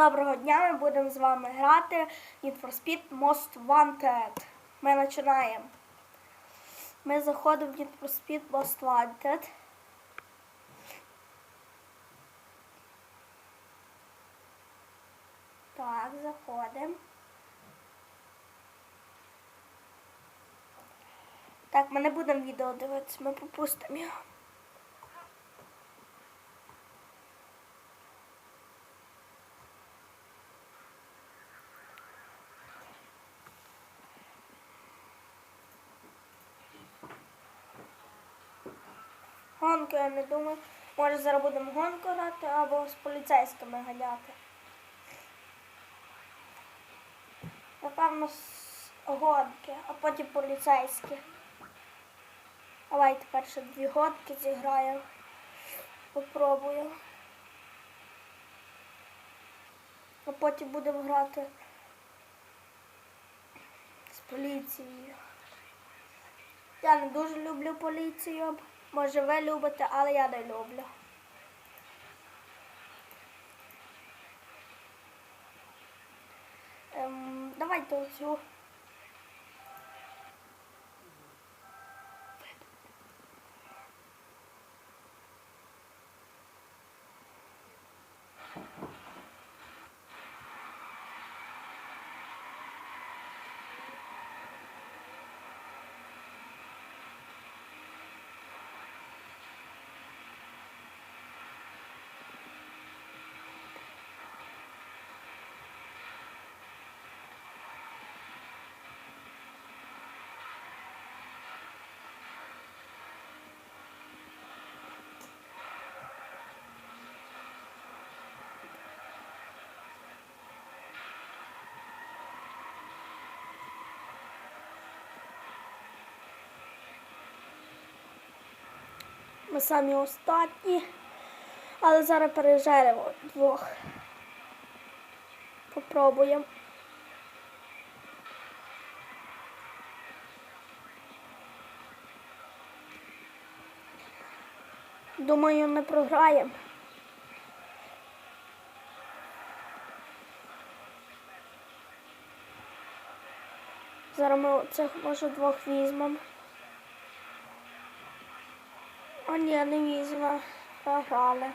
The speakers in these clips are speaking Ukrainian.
Доброго дня, ми будемо з вами грати Need for Speed Most Wanted. Ми починаємо. Ми заходимо в Need for Speed Most Wanted. Так, заходимо. Так, ми не будемо відео дивитися, ми пропустимо його. Гонку я не думаю. Може зараз будемо гонку грати або з поліцейськими ганяти. Напевно, з гонки, а потім поліцейські. Давайте перше дві гонки зіграємо. Попробую. А потім будемо грати з поліцією. Я не дуже люблю поліцію. Може ви любите, але я не люблю. Ем, давайте оцю. Самі останні. Але зараз пережеремо двох. Попробуємо. Думаю, не програємо. Зараз ми цих може двох візьмемо. О, ні, не візьме. Програли.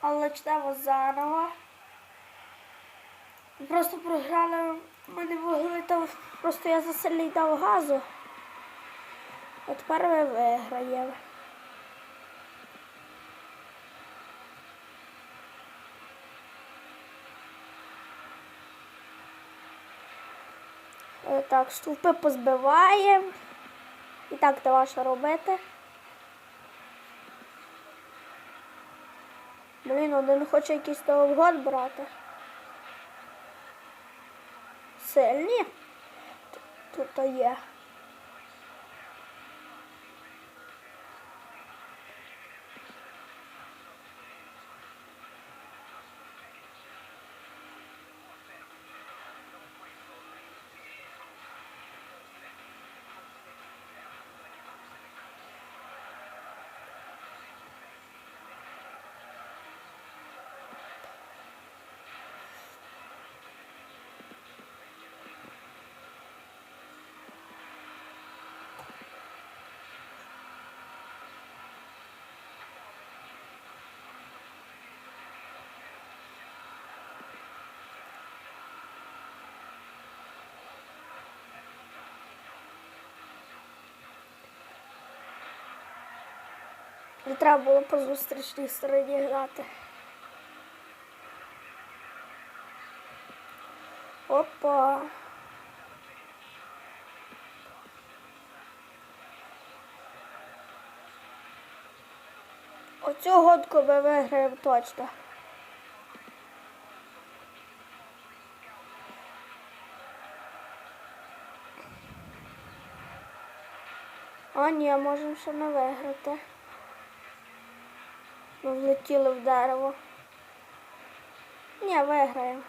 Але чтемо заново. Просто програли. Ми не там. Просто я засильний дав газу. А тепер ви виграємо. Е, Так, стовпи позбиваємо. І так, давай що робити. Блін, один хоче якийсь того вгод брати. Сильні? Тут то є. Не треба було по зустрічній стороні грати. Опа. Оцю гонку ми виграємо точно. А ні, можемо ще не виграти. Ми влетіли в дерево. Ні, виграємо.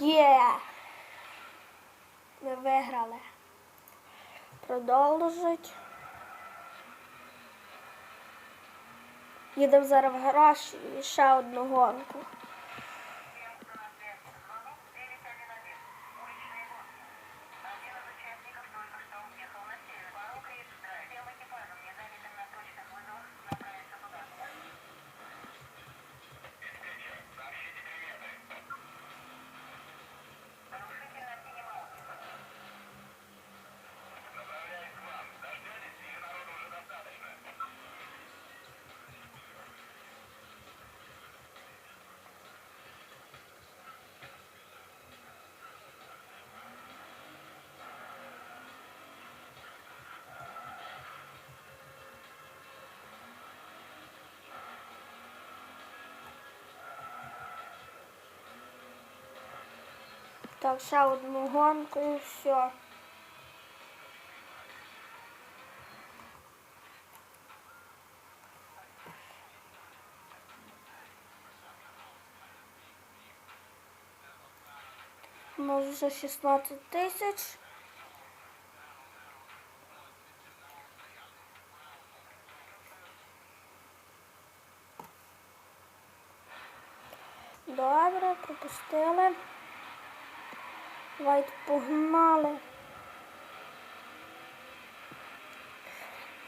Є! Ми виграли. Продовжить. Їдемо зараз в гараж і ще одну гонку. Так, ще одну гонку і все. У нас вже 16 тисяч. Добре, пропустили. Давайте погнали.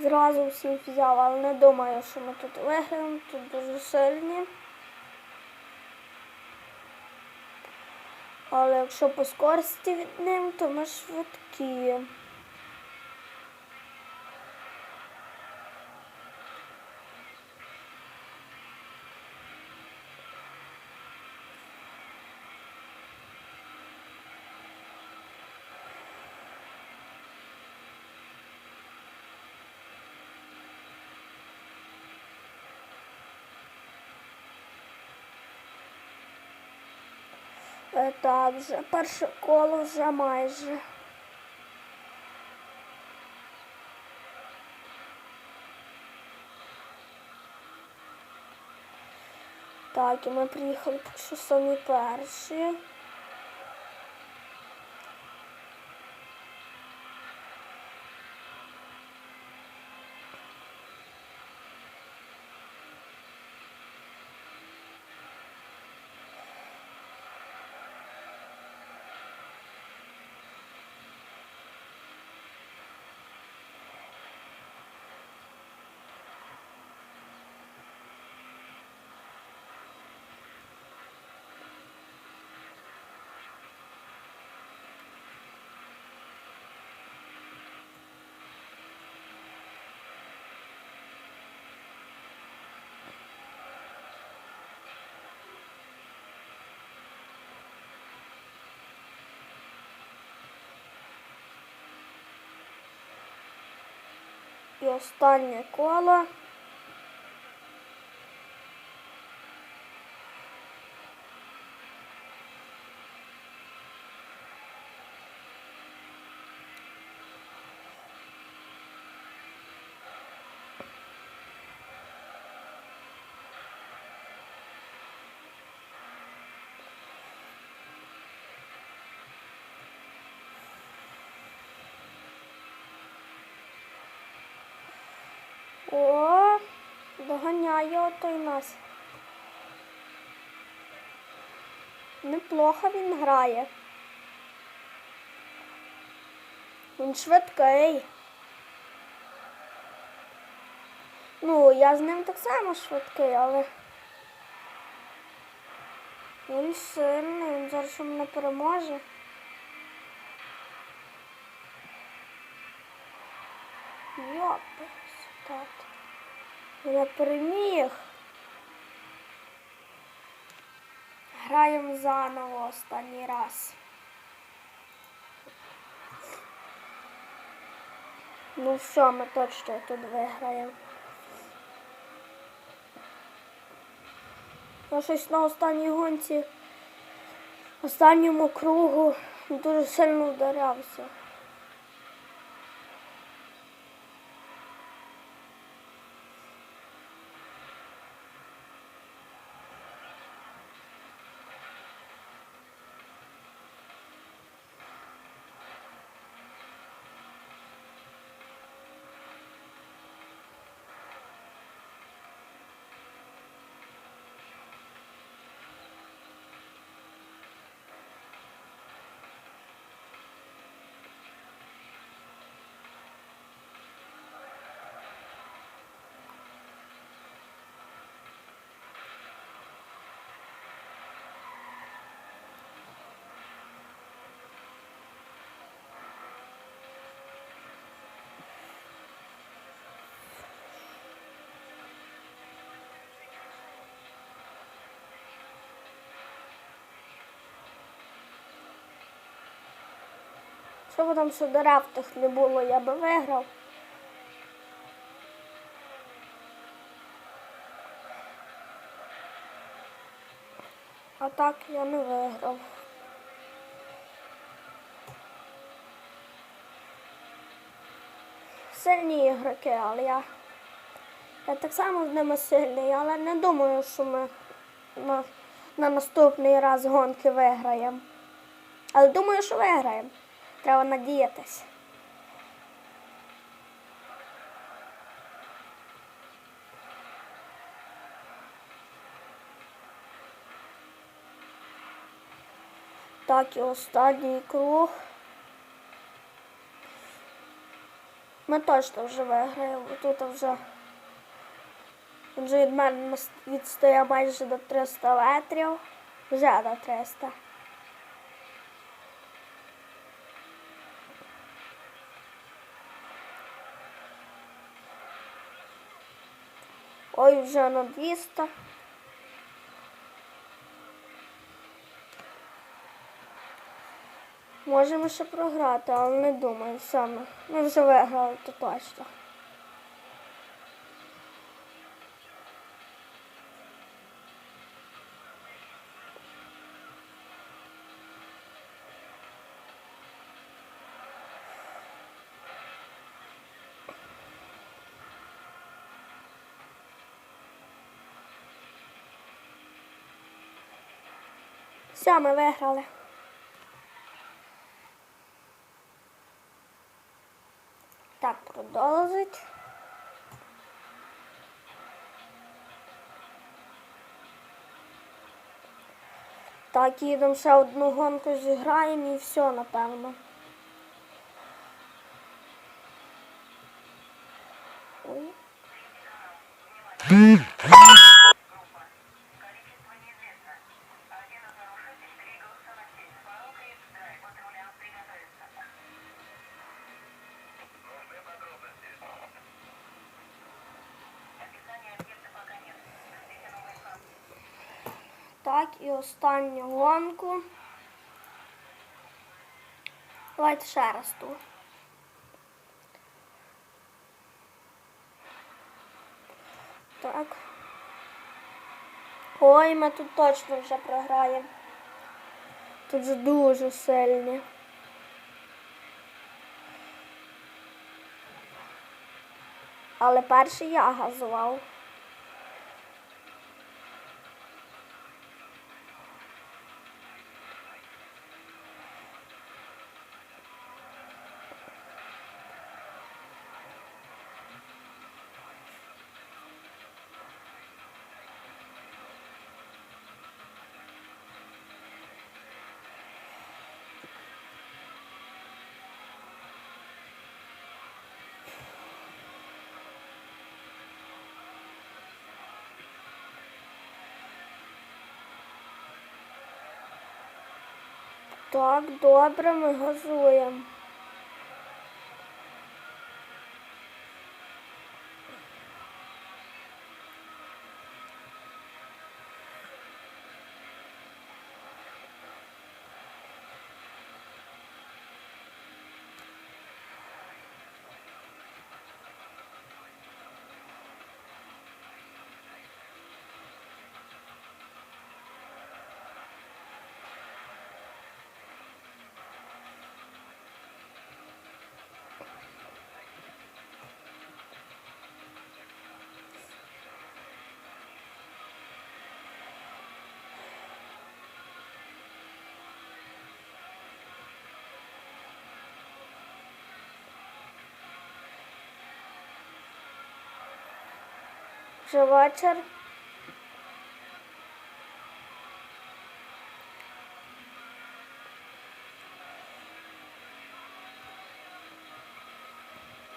Зразу всіх взяв, але не думаю, що ми тут виграємо, тут дуже сильні. Але якщо по скорості від ним, то ми швидкі. Так, вже перше коло вже майже. Так, і ми приїхали що самі перші. І останнє коло. О, доганяє отой нас. Неплохо він грає. Він швидкий. Ну, я з ним так само швидкий, але він сильний, він зараз що мене переможе. Йопись, так. Я переміг. Граємо заново останній раз. Ну все, ми точно тут виграємо. Я щось на останній гонці, останньому кругу дуже сильно вдарявся. Б там дерев не було, я би виграв. А так я не виграв. Сильні ігроки, але я, я так само з ними сильний, але не думаю, що ми на, на наступний раз гонки виграємо. Але думаю, що виграємо. Треба надіятись. Так, і останній круг. Ми точно вже виграємо. Тут вже, вже від мене нас- майже до 300 метрів. Вже до 300. Ой, вже на 200. Можемо ще програти, але не думаю саме. Ми вже виграли, то точно. Все, ми виграли. Так, продовжить. Так, їдемо ще одну гонку зіграємо і все, напевно. Ой. Так, і останню гонку. Давайте ще раз ту. Так. Ой, ми тут точно вже програємо. Тут же дуже сильні. Але перший я газував. Так, добре, ми газуємо. Вже вечір.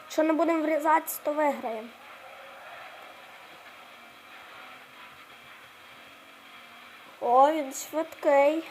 Якщо не будемо врізатися, то виграємо. О, він швидкий.